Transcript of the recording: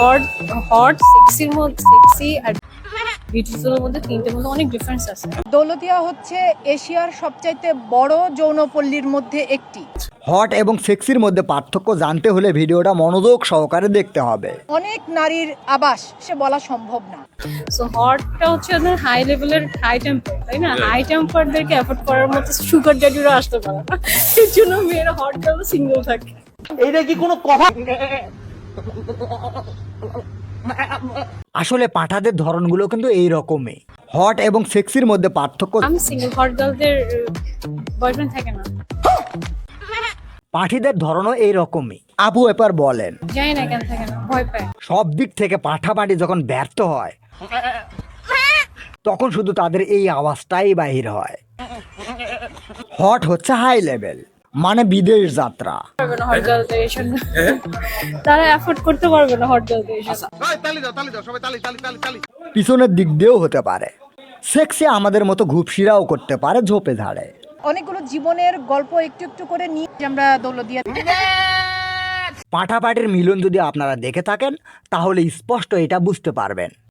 Hot hot সেক্সির মধ্যে sexy আর বিউটিফুলের মধ্যে তিনটের মধ্যে অনেক ডিফারেন্স আছে। দৌলতিয়া হচ্ছে এশিয়ার সবচাইতে বড় যৌনপল্লীর মধ্যে একটি। হট এবং সেক্সির মধ্যে পার্থক্য জানতে হলে ভিডিওটা মনোযোগ সহকারে দেখতে হবে। অনেক নারীর আবাস সে বলা সম্ভব না। সো হটটা হচ্ছে ওদের হাই লেভেলের হাই টেম্পার তাই না? হাই টেম্পারদেরকে অ্যাফোর্ড করার মতো সুগার ড্যাডিরা আসতে পারে না। এর জন্য মেয়েরা হট গেলে সিঙ্গেল থাকে। আসলে পাঠাদের ধরনগুলো কিন্তু এই রকমই। হট এবং সেক্সির মধ্যে পার্থক্য আমি সিঙ্গেল হট গার্লদের বয়ফ্রেন্ড থাকে না। পাঠিদের ধরনও এই রকমই। আবু এপার বলেন। জানি না কেন থাকে না ভয় পায়। সব দিক থেকে পাঠাপাঠি যখন ব্যর্থ হয় তখন শুধু তাদের এই আওয়াজটাই বাহির হয়। হট হচ্ছে হাই লেভেল মানে বিদেশ যাত্রা। পারবে না হট গার্লদের এসব তারা অ্যাফোর্ড করতে পারবে না হট পিছনের দিক দিয়েও হতে পারে। সেক্সে আমাদের মতো ঘুপসিরাও করতে পারে ঝোপে ঝাড়ে। অনেকগুলো জীবনের গল্প একটু একটু করে নিয়ে আমরা দৌলতিয়া পাঠাপাটির মিলন যদি আপনারা দেখে থাকেন তাহলে স্পষ্ট এটা বুঝতে পারবেন।